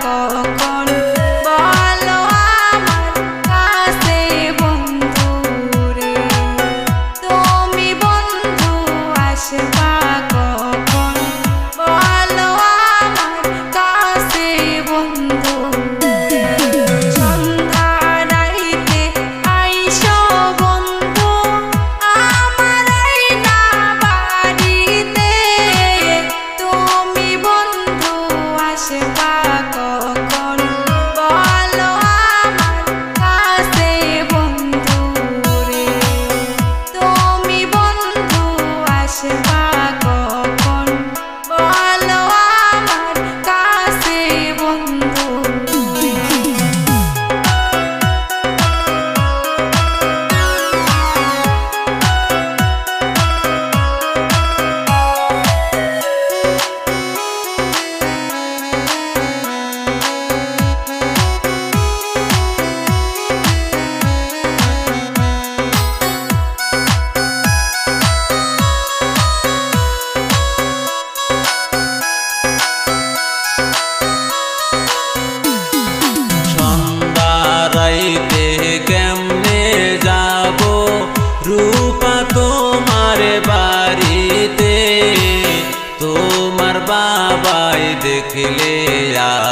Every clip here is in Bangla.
Oh. দেখলে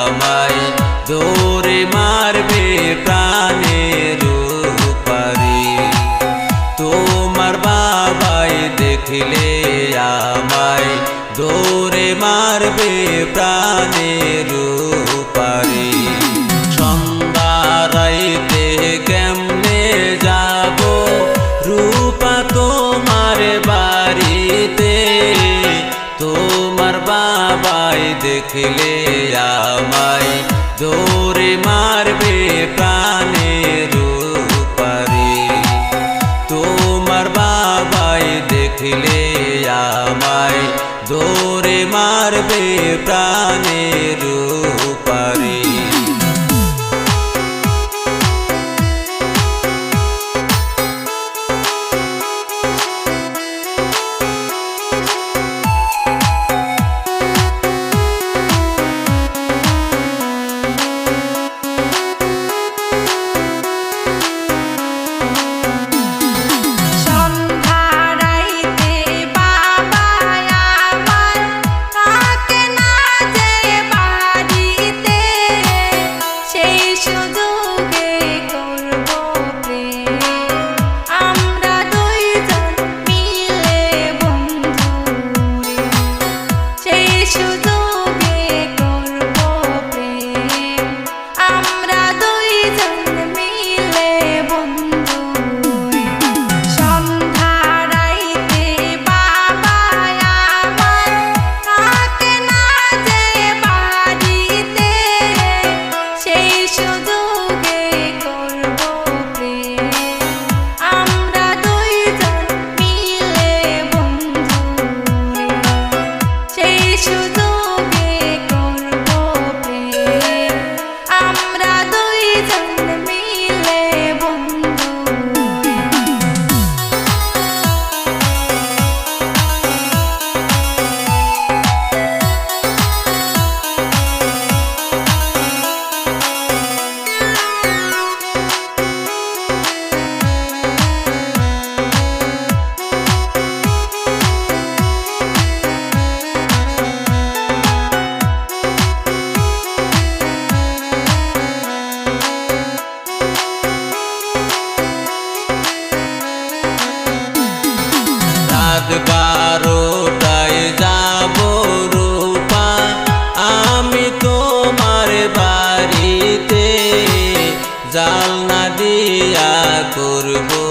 আমায় দৌড়ে মারবে প্রাণের পারি তোমার বাবাই দেখলে আমায় দৌড়ে মারবে প্রাণের দেখলে আমায় দৌড়ে মারবে প্রাণের তোমার বাবাই দেখলে আমায় দৌড়ে মারবে প্রাণের রাত বারোটায় যাব রূপা। আমি তোমার বাড়িতে জাল না দিয়া করব।